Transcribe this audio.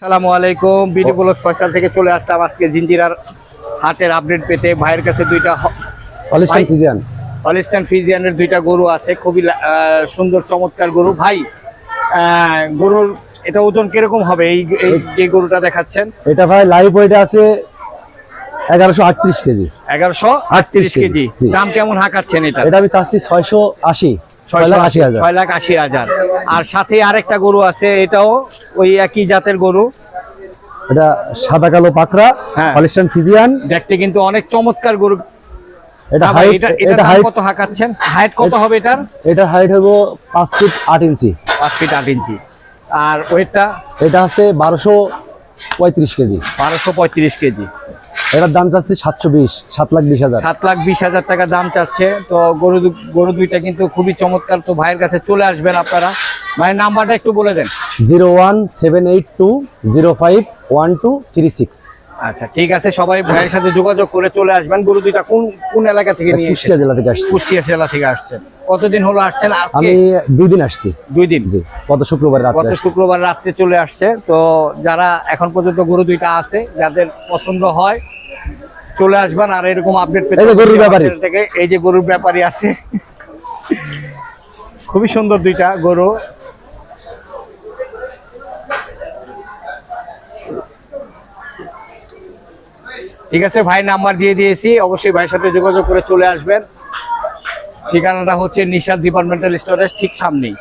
আসসালামু আলাইকুম। BD block Faisal থেকে চলে আসলাম আজকে জিঞ্জিরার হাটের আপডেট পেতে। ভাইয়ের কাছে দুইটা অলিস্টান। ফিজিয়ান হলিস্টান ফিজিয়ানের দুইটা গরু আছে খুবই সুন্দর চমৎকার গরু। ভাই গরুর এটা ওজন কীরকম হবে? এই এই যে গরুটা দেখাচ্ছেন। এটা ভাই লাইভ ওয়েটে আছে এগারোশো আটত্রিশ কেজি। এগারোশো আটত্রিশ কেজি দাম কেমন হাঁকাচ্ছেন এটা? এটা আমি চাচ্ছি ছয়শো আশি। ছয় লাখ আশি হাজার। ছয় লাখ আশি হাজার। আর সাথে আরেকটা গরু আছে এটাও ওই একই জাতের গরু। এটা সাদা কালো পাকড়া হ্যাঁ। ফিজিয়ান দেখতে কিন্তু অনেক চমৎকার গরু। এটা হাইট এটা হাইট কত হাঁকাচ্ছেন? হাইট কত হবে এটার? এটা হাইট হব ফিট ইঞ্চি। Feet inch. আর ওয়েটটা এটা আছে বারোশো পঁয়ত্রিশ কেজি। বারোশো পঁয়ত্রিশ কেজি। এটার দাম চাচ্ছে সাতশো বিশ সাত লাখ বিশ হাজার। সাত লাখ বিশ হাজার টাকা দাম চাচ্ছে। তো গরু গরু দুইটা কিন্তু খুবই চমৎকার। তো ভাইয়ের কাছে চলে আসবেন আপনারা। ভাইয়ের নাম্বারটা একটু বলে দেন। Zero one seven eight two zero five one two three six. আচ্ছা ঠিক আছে। সবাই ভাইয়ের সাথে যোগাযোগ করে চলে আসবেন। গরু দুইটা কোন কোন এলাকা থেকে নিয়ে কুষ্টিয়া জেলা থেকে আসছে। কুষ্টিয়া জেলা থেকে আসছেন। কতদিন হলো আসছেন? আমি দুই দিন আসছি। দুই দিন? জি গত শুক্রবার গত শুক্রবার রাত্রে চলে আসছে। তো যারা এখন পর্যন্ত গরু দুইটা আছে যাদের পছন্দ হয় চলে আসবেন আর এরকম আপডেট পেতে গরুর ব্যাপারী। থেকে। এই যে গরুর ব্যাপারী আছে। খুবই সুন্দর দুইটা গরু। ঠিক আছে ভাই নাম্বার দিয়ে দিয়েছি। অবশ্যই ভাইয়ের সাথে যোগাযোগ করে চলে আসবেন। ঠিকানাটা হচ্ছে নিশাদ ডিপার্টমেন্টাল স্টোরেজ ঠিক সামনেই।